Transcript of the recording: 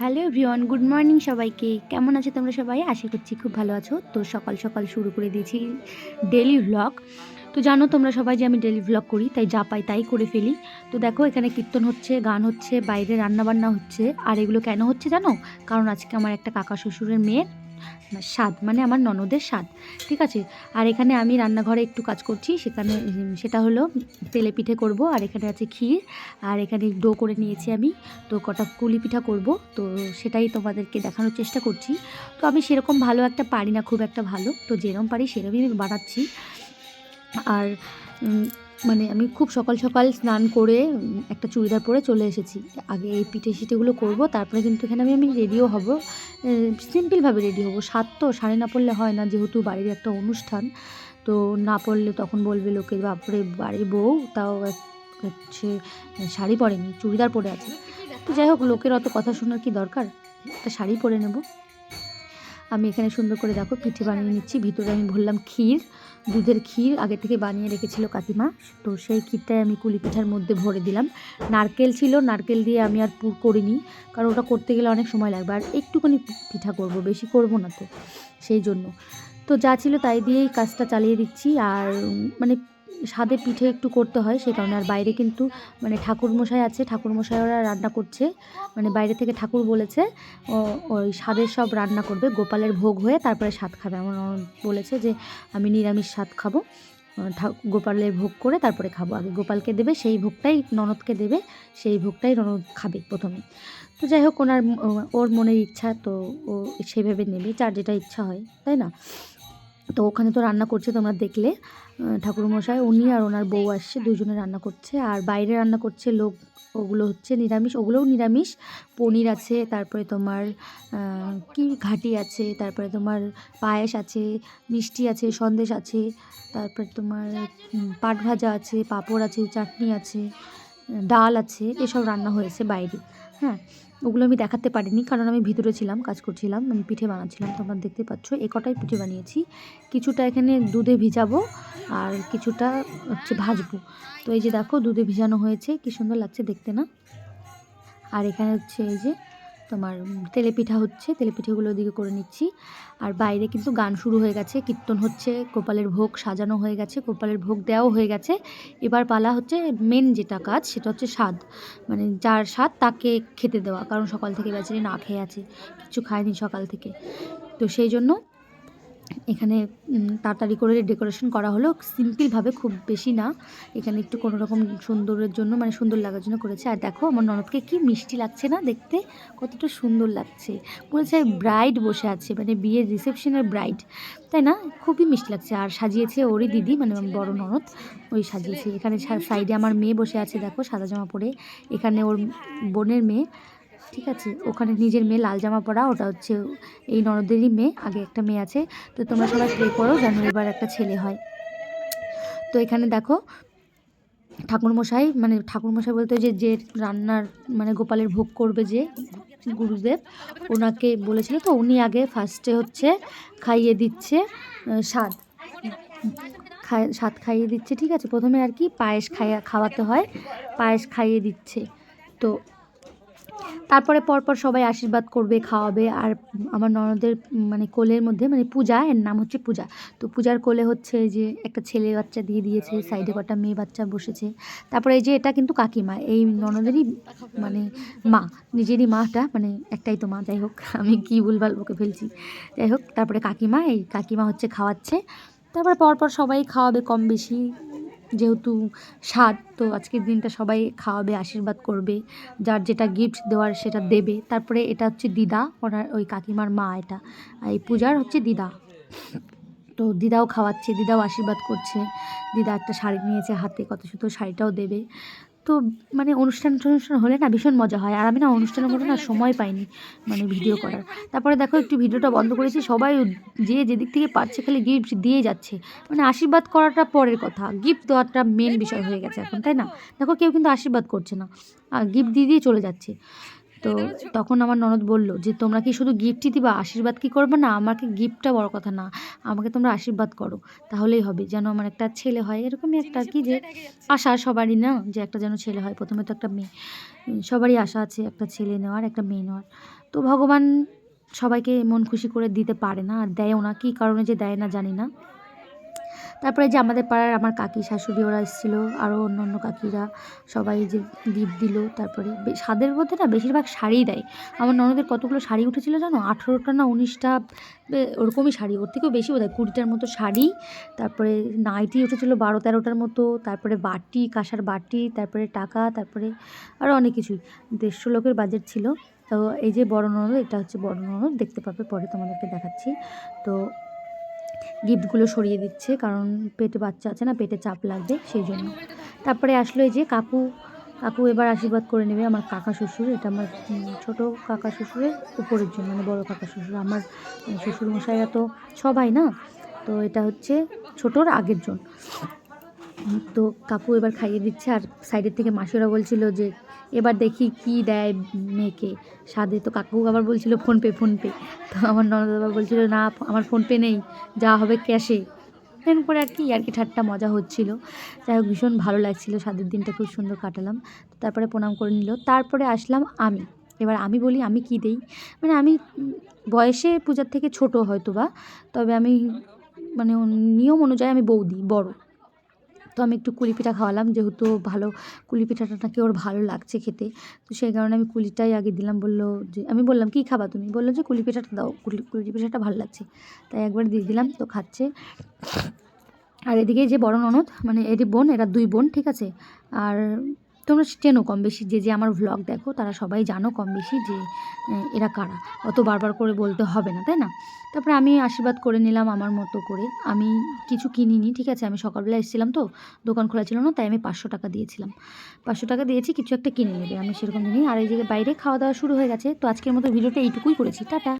Hello V1 good morning সবাইকে। কেমন আছে তোমরা সবাই? আশা করছি খুব ভালো আছো। তো সকাল সকাল শুরু করে দিয়েছি ডেলি ভ্লগ তো জানো তোমরা সবাই যে আমি ডেলি ভ্লগ করি, তাই যা পাই তাই করে ফেলি। তো দেখো এখানে কীর্তন হচ্ছে, গান হচ্ছে, বাইরে রান্নাবান্না হচ্ছে। আর এগুলো কেন হচ্ছে জানো? কারণ আজকে আমার একটা কাকা শ্বশুরের মেয়ের স্বাদ মানে আমার ননদের স্বাদ, ঠিক আছে? আর এখানে আমি রান্নাঘরে একটু কাজ করছি, সেখানে সেটা হলো তেলে পিঠে করব, আর এখানে আছে ক্ষীর, আর এখানে ডো করে নিয়েছি আমি, তো কটা কুলি পিঠা করব, তো সেটাই তোমাদেরকে দেখানোর চেষ্টা করছি। তো আমি সেরকম ভালো একটা পারি না, খুব একটা ভালো, তো যেরকম পারি সেরকমই বানাচ্ছি। আর মানে আমি খুব সকাল সকাল স্নান করে, একটা চুড়িদার পরে চলে এসেছি। আগে এই পিঠে সিঠেগুলো করব, তারপরে কিন্তু এখানে আমি আমি রেডিও হব। সিম্পলভাবে রেডি হব। সাত তো শাড়ি না পরলে হয় না, যেহেতু বাড়ির একটা অনুষ্ঠান। তো না পরলে তখন বলবে লোকে, বাপরে, বাড়ির বউ, তাও হচ্ছে, শাড়ি পরেনি, চুড়িদার পরে আছে। তো যাই হোক, লোকের অত কথা শোনার কি দরকার? একটা শাড়ি পরে নেব। আমি এখানে সুন্দর করে দেখো পিঠে বানিয়ে নিচ্ছি। ভিতরে আমি ভরলাম ক্ষীর, দুধের ক্ষীর আগে থেকে বানিয়ে রেখেছিল কাকিমা। তো সেই ক্ষীরটাই আমি কুলি পিঠার মধ্যে ভরে দিলাম। নারকেল ছিল, নারকেল দিয়ে আমি আর পুর করিনি, কারণ ওটা করতে গেলে অনেক সময় লাগবে। আর একটুখানি পিঠা করব, বেশি করব না তো, সেই জন্য। তো যা ছিল তাই দিয়েই কাজটা চালিয়ে দিচ্ছি। আর মানে স্বাদে পিঠে একটু করতে হয় সেই কারণে আর বাইরে কিন্তু মানে ঠাকুরমশাই আছে ঠাকুরমশাই ওরা রান্না করছে। মানে বাইরে থেকে ঠাকুর বলেছে ওই স্বাদের সব রান্না করবে, গোপালের ভোগ হয়ে তারপরে স্বাদ খাবে। আমার বলেছে যে, আমি নিরামিষ স্বাদ খাব। গোপালের ভোগ করে তারপরে খাব। আগে গোপালকে দেবে, সেই ভোগটাই ননদকে দেবে, সেই ভোগটাই ননদ খাবে প্রথমে। তো যাই হোক, ওনার ওর মনের ইচ্ছা, তো ও সেভাবে নেবে, যার যেটা ইচ্ছা হয়, তাই না? তো ওখানে তো রান্না করছে তোমরা দেখলে ঠাকুরমশাই, উনি আর ওনার বউ আসছে দুজনে রান্না করছে। আর বাইরে রান্না করছে লোক, ওগুলো হচ্ছে নিরামিষ, ওগুলোও নিরামিষ। পনির আছে, তারপরে তোমার কি ঘাটি আছে, তারপরে তোমার পায়েস আছে, মিষ্টি আছে, সন্দেশ আছে, তারপরে তোমার পাট ভাজা আছে, পাঁপড় আছে, চাটনি আছে, ডাল আছে, এসব রান্না হয়েছে বাইরে হ্যাঁ। ওগুলো আমি দেখাতে পারিনি, কারণ আমি ভিতরে ছিলাম, কাজ করছিলাম, আমি পিঠে বানাচ্ছিলাম তোমরা দেখতে পাচ্ছ, এ কটাই পিঠে বানিয়েছি। কিছুটা এখানে দুধে ভিজাবো, আর কিছুটা হচ্ছে ভাজবো। তো এই যে দেখো, দুধে ভিজানো হয়েছে, কি সুন্দর লাগছে দেখতে না? আর এখানে হচ্ছে এই যে তোমার তেলেপিঠা হচ্ছে তেলে দিকে ওদিকে করে নিচ্ছি। আর বাইরে কিন্তু গান শুরু হয়ে গেছে, কীর্তন হচ্ছে, কপালের ভোগ সাজানো হয়ে গেছে, কপালের ভোগ দেওয়াও হয়ে গেছে। এবার পালা হচ্ছে মেন যেটা কাজ, সেটা হচ্ছে স্বাদ। মানে যার স্বাদ তাকে খেতে দেওয়া, কারণ সকাল থেকে বেচারি না খেয়ে আছে কিছু খায়নি সকাল থেকে। তো সেই জন্য এখানে তাড়াতাড়ি করে ডেকোরেশন করা হলো। সিম্পলভাবে খুব বেশি না। এখানে একটু কোনো রকম সুন্দরের জন্য মানে সুন্দর লাগার জন্য করেছে। আর দেখো, আমার ননদকে কি মিষ্টি লাগছে না দেখতে? কতটা সুন্দর লাগছে। হচ্ছে ব্রাইড বসে আছে মানে বিয়ের রিসেপশনের ব্রাইড তাই না? খুবই মিষ্টি লাগছে। আর সাজিয়েছে ওরই দিদি মানে বড় ননদ, ওই সাজিয়েছে। এখানে সাইডে আমার মেয়ে বসে আছে, দেখো, সাদা জামা পরে। এখানে ওর বোনের মেয়ে। ঠিক আছে? ওখানে নিজের মেয়ে লাল জামা পরা, ওটা হচ্ছে এই ননদেরই মেয়ে, আগে একটা মেয়ে আছে। তো তোমরা সবাই প্রে করো যেন এবার একটা ছেলে হয়। তো এখানে দেখো, ঠাকুরমশাই মানে ঠাকুরমশাই বলতে যে যে রান্নার মানে গোপালের ভোগ করবে যে গুরুদেব, ওনাকে বলেছিল তো, উনি আগে ফার্স্টে হচ্ছে খাইয়ে দিচ্ছে স্বাদ। স্বাদ খাইয়ে দিচ্ছে, ঠিক আছে? প্রথমে আর কি পায়েস খাইয়া, খাওয়াতে হয়, পায়েস খাইয়ে দিচ্ছে। তো তারপরে পরপর সবাই আশীর্বাদ করবে, খাওয়াবে। আর আমার ননদের মানে কোলের মধ্যে মানে পূজা, এর নাম হচ্ছে পূজা। তো পূজার কোলে হচ্ছে যে একটা ছেলে বাচ্চা দিয়ে দিয়েছে, সাইডে কটা মেয়ে বাচ্চা বসেছে। তারপরে এই যে এটা কিন্তু কাকিমা, এই ননদেরই মানে মা, নিজেরই মাটা মানে একটাই তো মা, যাই হোক, আমি কী ভুলভাল বকে ফেলছি। যাই হোক, তারপরে কাকিমা, এই কাকিমা হচ্ছে খাওয়াচ্ছে। তারপরে পরপর সবাই খাওয়াবে কম বেশি। যেহেতু স্বাদ, তো আজকের দিনটা সবাই খাওয়াবে, আশীর্বাদ করবে। যার যেটা গিফট দেওয়ার সেটা দেবে। তারপরে এটা হচ্ছে দিদা, ওনার ওই কাকিমার মা এটা। এই পূজার হচ্ছে দিদা। তো দিদাও খাওয়াচ্ছে, দিদাও আশীর্বাদ করছে। দিদা একটা শাড়ি নিয়েছে হাতে, কত সুতো শাড়িটাও দেবে। তো মানে অনুষ্ঠান টনুষ্ঠান হলে না ভীষণ মজা হয়। আর আমি না অনুষ্ঠানের মতো না সময় পাইনি মানে ভিডিও করার। তারপরে দেখো একটু ভিডিওটা বন্ধ করেছি, সবাই যে যেদিক থেকে পাচ্ছে খালি গিফট দিয়ে যাচ্ছে। মানে আশীর্বাদ করাটা পরের কথা। গিফট দেওয়াটা মেন বিষয় হয়ে গেছে এখন, তাই না? দেখো কেউ কিন্তু আশীর্বাদ করছে না। আর গিফট দিয়ে দিয়ে চলে যাচ্ছে। তো তখন আমার ননদ বলল যে তোমরা কি শুধু গিফটই দিবা? আশীর্বাদ কি করবে না? আমাকে গিফটটা বড় কথা না। আমাকে তোমরা আশীর্বাদ করো। তাহলেই হবে। যেন আমার একটা ছেলে হয়। এরকমই একটা কি যে আশা সবারই না যে একটা যেন ছেলে হয়। প্রথমে তো একটা মেয়ে। সবারই আশা আছে একটা ছেলে নেওয়ার একটা মেয়ে নেওয়ার। তো ভগবান সবাইকে মন খুশি করে দিতে পারে না। আর দেয়ও না। কী কারণে যে দেয় না জানি না। তারপরে যে আমাদের পাড়ার আমার কাকি শাশুড়ি, ওরা এসেছিল আরও অন্য অন্য কাকিরা, সবাই যে গিফট দিল, তারপরে স্বাদের মধ্যে না বেশিরভাগ শাড়ি দেয়। আমার ননদের কতগুলো শাড়ি উঠেছিল জানো? আঠেরোটা না উনিশটা ওরকমই শাড়ি, ওর থেকেও বেশি বোধ হয় কুড়িটার মতো শাড়ি, তারপরে নাইটি উঠেছিল বারো তেরোটার মতো, তারপরে বাটি, কাঁসার বাটি, তারপরে টাকা, তারপরে আরও অনেক কিছুই, দেড়শো লোকের বাজেট ছিল। তো এই যে বড় ননদ, এটা হচ্ছে বড় ননদ, দেখতে পাবে, পরে তোমাদেরকে দেখাচ্ছি। তো গিফটগুলো সরিয়ে দিচ্ছে কারণ পেটে বাচ্চা আছে না পেটে চাপ লাগবে সেই জন্য। তারপরে আসলো এই যে কাকু কাকু এবার আশীর্বাদ করে নেবে আমার কাকা শ্বশুর এটা আমার ছোটো কাকা শ্বশুরের উপরের জন্য মানে বড় কাকা শ্বশুর। আমার শ্বশুর মশাইরা তো সবাই না তো এটা হচ্ছে ছোটোর আগের জন। উম, তো কাকু এবার খাইয়ে দিচ্ছে আর সাইডের থেকে মাসিরা বলছিল যে, এবার দেখি কি দেয় মেয়েকে। স্বাদে তো কাকু আবার বলছিল, ফোনপে ফোনপে। তো আমার ননদ আবার বলছিল, না, আমার ফোনপে নেই, যা হবে ক্যাশে। এরকম করে আর কি আর কি ঠাট্টা মজা হচ্ছিল। যাই হোক, ভীষণ ভালো লাগছিল স্বাদের দিনটা খুব সুন্দর কাটালাম। তারপরে প্রণাম করে নিল। তারপরে আসলাম আমি। এবার আমি বলি, আমি কি দেই? মানে আমি বয়সে পূজার থেকে ছোট হয়তো বা তবে আমি মানে নিয়ম অনুযায়ী আমি বৌদি বড়। তো আমি একটু কুলি পিঠা খাওয়ালাম, যেহেতু ভালো কুলি পিঠাটা নাকি ওর ভালো লাগছে খেতে। তো সেই কারণে আমি কুলিটাই আগে দিলাম, বলল যে, আমি বললাম, কী খাবা তুমি? বলল যে কুলি পিঠাটা দাও, কুলি কুলি পিঠাটা ভালো লাগছে। তাই একবার দিয়ে দিলাম, তো খাচ্ছে। আর এদিকে যে বড় ননদ মানে এটি বোন, এরা দুই বোন, ঠিক আছে? আর তোমরা চেনো কম বেশি যে যে আমার ভ্লগ দেখো, তারা সবাই জানো কম বেশি যে এরা কারা। অত বারবার করে বলতে হবে না, তাই না? তারপরে আমি আশীর্বাদ করে নিলাম আমার মতো করে। আমি কিছু কিনিনি, ঠিক আছে? আমি সকালবেলা এসেছিলাম তো, দোকান খোলা ছিল না, তাই আমি পাঁচশো টাকা দিয়েছিলাম। পাঁচশো টাকা দিয়েছি, কিছু একটা কিনে নেবে। আমি সেরকম জানি আর এই যে বাইরে খাওয়া দাওয়া শুরু হয়ে গেছে, তো আজকের মতো ভিডিওটা এইটুকুই করেছি। টাটা।